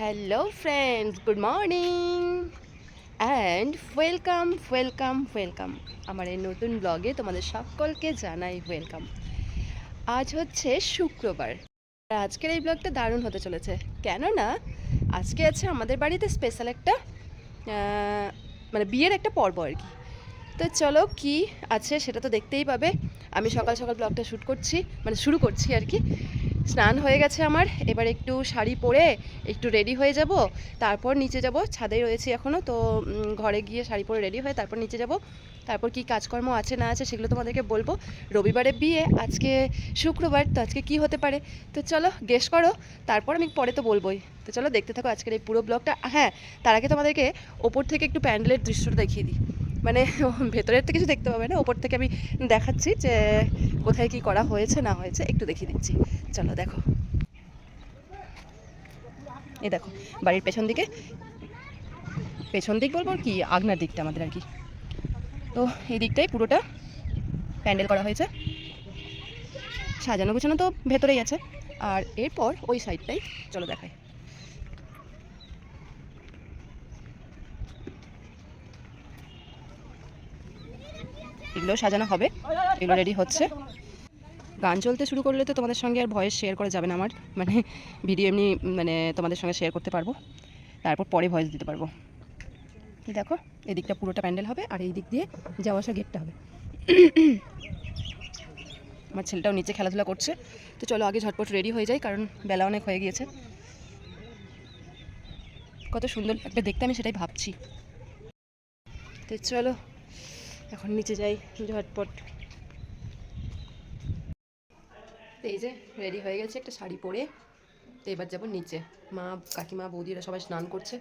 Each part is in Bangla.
Hello friends good morning and welcome welcome welcome আমার এই নতুন ব্লগে তোমাদের সকলকে জানাই ওয়েলকাম আজ হচ্ছে শুক্রবার। আজকের এই ব্লগটা দারুণ হতে চলেছে। কেননা, আজকে আছে আমাদের বাড়িতে স্পেশাল একটা মানে বিয়ের একটা পর্ব আর কি। তো চলো কি আছে সেটা তো দেখতেই পাবে। আমি সকাল সকাল ব্লগটা শ্যুট করছি মানে শুরু করছি আর কি। স্নান হয়ে গেছে আমার। এবার একটু শাড়ি পরে একটু রেডি হয়ে যাব। তারপর নিচে যাব। ছাদে রয়েছি এখনও তো ঘরে গিয়ে শাড়ি পরে রেডি হয়ে তারপর নিচে যাব। তারপর কি কাজকর্ম আছে না আছে সেগুলো তোমাদেরকে বলব। রবিবারে বিয়ে, আজকে শুক্রবার, তো আজকে কি হতে পারে? তো চলো গেস করো। তারপর আমি পরে তো বলবোই। তো চলো দেখতে থাকো আজকের এই পুরো ব্লগটা হ্যাঁ তার আগে তোমাদেরকে ওপর থেকে একটু প্যান্ডেলের দৃশ্যটা দেখিয়ে দিই। মানে ভেতরের তো কিছু দেখতে পাবে না। ওপর থেকে আমি দেখাচ্ছি যে কোথায় কি করা হয়েছে, না হয়েছে, একটু দেখিয়ে দিচ্ছি। চলো, দেখো। এই দেখো, বাড়ির পেছন দিকে। পেছন দিক বলব কি আগনার দিকটা আমাদের আর কি। তো এই দিকটাই পুরোটা প্যান্ডেল করা হয়েছে। সাজানো গুছানো তো ভেতরেই আছে। আর এরপর ওই সাইডটাই চলো দেখাই। এগুলো সাজানো হবে। এগুলো রেডি হচ্ছে। গান চলতে শুরু করলে তো তোমাদের সঙ্গে আর ভয়েস শেয়ার করা যাবে না আমার। মানে ভিডিও এমনি মানে তোমাদের সঙ্গে শেয়ার করতে পারব। তারপর পরে ভয়েস দিতে পারব। দেখো, এদিকটা পুরোটা প্যান্ডেল হবে আর এই দিক দিয়ে যাওয়া আসা গেটটা হবে। আমার ছেলেটাও নিচে খেলাধুলা করছে। তো চলো আগে ঝটপট রেডি হয়ে যাই, কারণ বেলা অনেক হয়ে গিয়েছে। কত সুন্দর লাগবে দেখতে আমি সেটাই ভাবছি। তো চলো, এখন নিচে যাই, ঝটপট। তো এই যে রেডি হয়ে গেছে একটা শাড়ি পরে। তো এবার যাব নিচে। মা কাকিমা বৌদিরা সবাই স্নান করছে।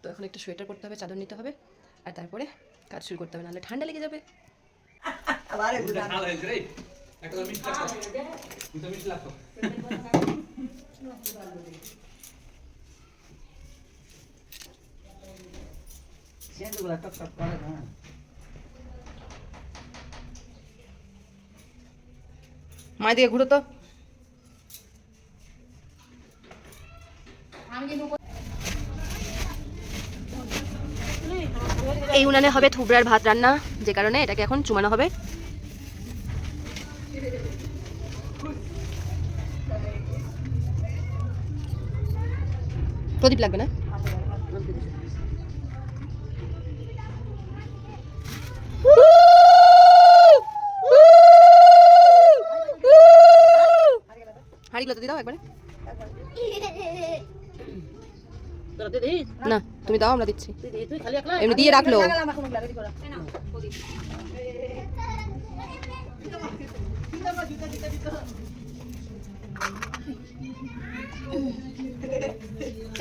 তো এখন একটা সোয়েটার করতে হবে চাদর নিতে হবে। আর তারপরে কাজ শুরু করতে হবে নাহলে ঠান্ডা লেগে যাবে। লাগতো মায়ের দিকে ঘুরো তো। এই উনানে হবে থুবড়ার ভাত রান্না, যে কারণে এটাকে এখন চুমানো হবে। প্রদীপ লাগবে না? হাড়িগুলো তো দিয়ে একবারে। না তুমি দাও আমরা দিচ্ছি। এমনি দিয়ে রাখল।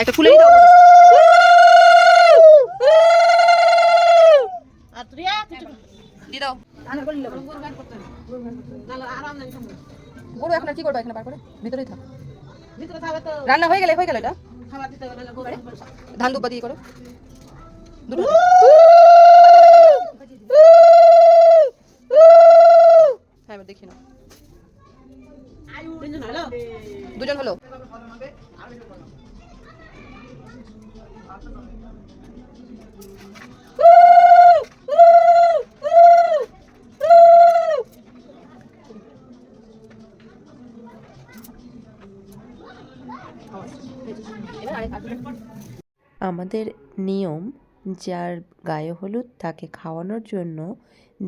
একটা ফুলে দাও। দিয়ে দাও। গরু এখন আর কি করব এখানে? বার করে। ভিতরেই থাক। রান্না হয়ে গেলে হয়ে গেল এটা? ধান দুব্বা দিয়ে করো। দুটো। হ্যাঁ দেখি না। দুজন হলো। আমাদের নিয়ম, যার গায়ে হলুদ তাকে খাওয়ানোর জন্য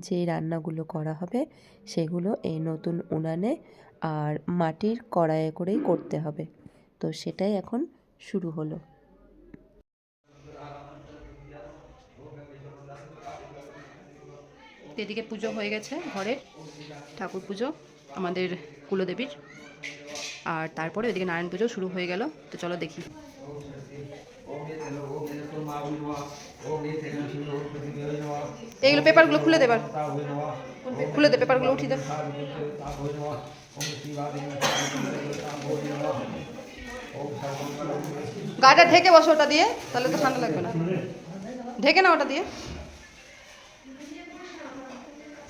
যে রান্নাগুলো করা হবে সেগুলো এই নতুন উনানে আর মাটির কড়াইয়ে করেই করতে হবে। তো সেটাই এখন শুরু হলো। এদিকে পুজো হয়ে গেছে ঘরের ঠাকুর পুজো, আমাদের কুলদেবীর। আর তারপরে ওইদিকে নারায়ণ পুজো শুরু হয়ে গেল। তো চলো দেখি। এইগুলো পেপারগুলো খুলে দেবার খুলে দে, পেপারগুলো উঠিয়ে দে। গাটা ঢেকে বসো ওটা দিয়ে, তাহলে তো ঠান্ডা লাগবে না। ঢেকে না ওটা দিয়ে।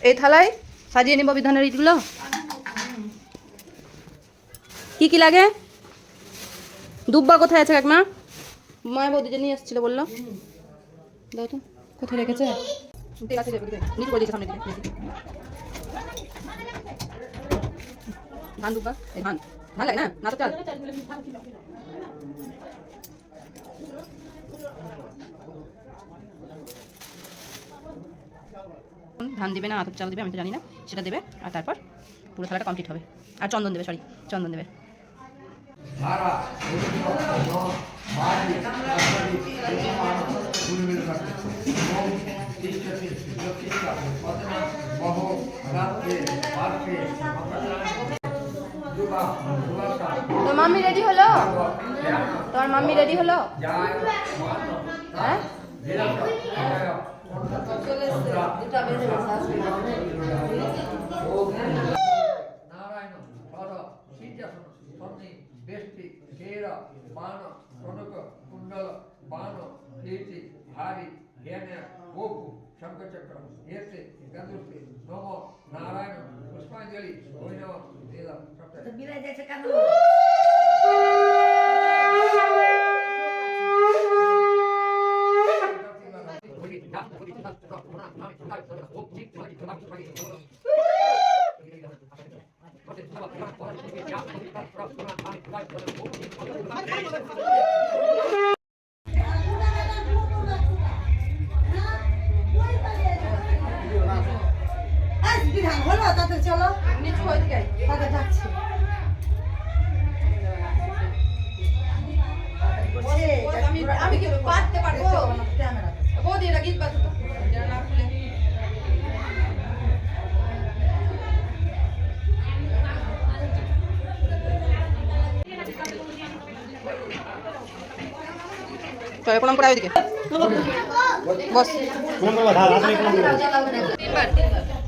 এই থালায় সাজিয়ে নিব বিধানের ইটগুলো। কি কি লাগে? দুব্বা কোথায় আছে কাকিমা? মায়ের বৌদি যে নিয়ে এসেছিল বলল। দাও তো, কোথায় রেখেছে? আছে দেবে ধান ধান। ধান না? না চাল। ধান দেবে না, আতপ চাল দেবে, আমি তো জানি না। সেটা দেবে, আর তারপর পুরো থালাটা কমপ্লিট হবে। আর চন্দন দেবে সরি চন্দন দেবে। তোর মাম্মি রেডি হলো? তোর মাম্মি রেডি হলো? হ্যাঁ? দুটা বেজে ಬಾಣ ಕೊನಕ ಕುಂಡಲ ಬಾಣ ಪ್ರೀತಿ ಹಾರಿ ಹೇನೆ ಹೋಗು ಶಂಖಚಕ್ರ ಏರ್ಸೆ ಗಂಧುಸ್ತಿ ನೋಮ ನಾರಾಯಣ ಪುಷ್ಪಾಂಜಲಿ ವೈನವ ನೀಲ ಸಪ್ತ আমি আমি কি পারতে পারব? বৌদি এটা গীত বাজতো না খুলে চল প্রণাম করে ওইদিকে। বস। তিনবার তিনবার।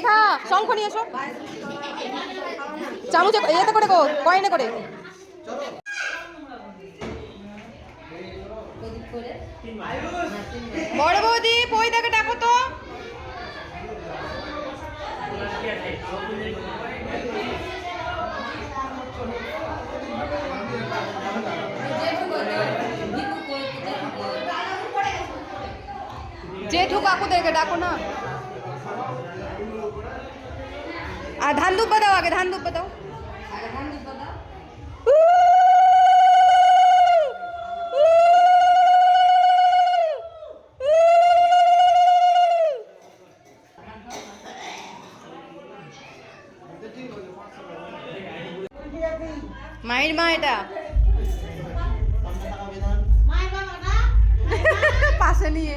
মেঘা শঙ্খ নিয়ে এসো। চামচে ইয়েতে করে গো, কয়েনে করে। বড় বৌদি পয়দাকে ডাকো তো। জেঠু কাকুদেরকে ডাকো না। আর ধান দুব্বা দাও আগে ধান দুব্বা দাও মায়ের মা এটা পাশে নিয়ে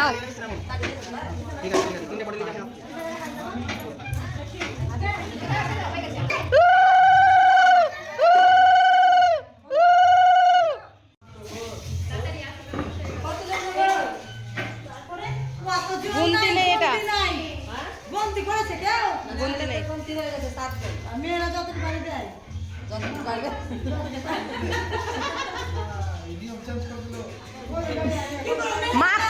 ঠিক আছে ঠিক আছে তিনটে পটলি দেখে মেয়েরা যতটুকু বাড়ি দেয় যতটুকু বাড়ি দেয় মা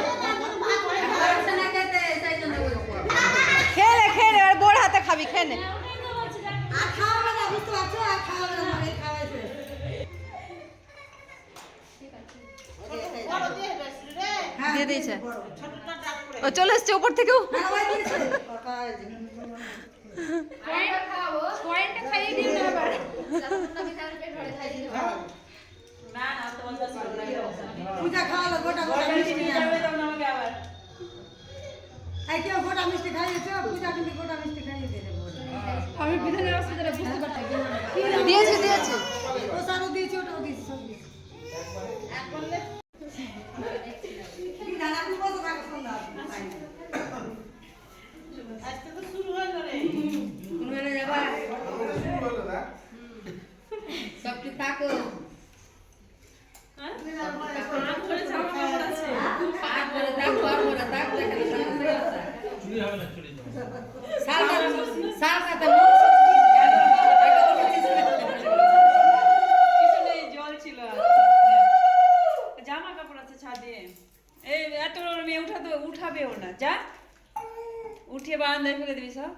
থেকেও পূজা খাওয়ালো গোটা গোটা মিষ্টি আইকে গোটা মিষ্টি খাইয়েছো পূজা কিন্তু গোটা মিষ্টি খাইয়ে দিলে আমি বিধানের অসুবিধাটা বুঝতে পারছি দিয়েছি করে দিবি সব?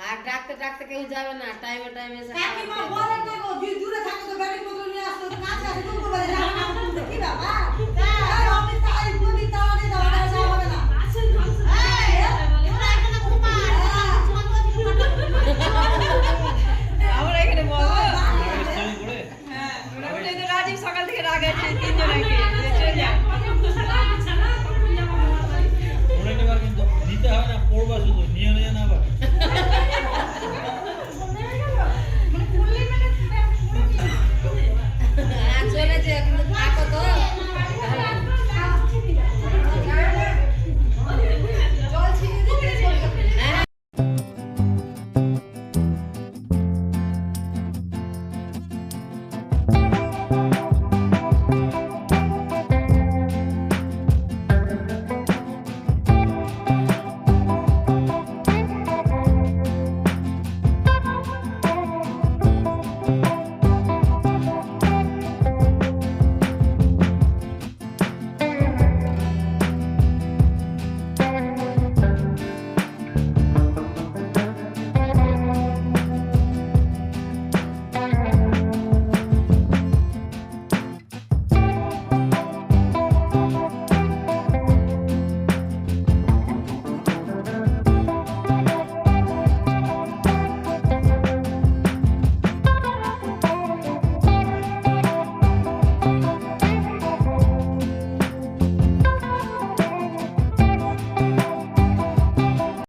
আর ডাকতে ডাকতে কেউ যাবে না টাইমে টাইমে কাকিমা বলেন না গো দূরে থাকো তো গাড়ির মতো নিয়ে আসতো তো কাছে আসে তুমি বলে না কি বাবা তাই হ্যাঁ। হ্যাঁ, আমি তাই বলি তাহলে দাও না হবে না। আসেন হ্যাঁ, আমরা রাজীব সকাল থেকে রাগ আছে তিনজন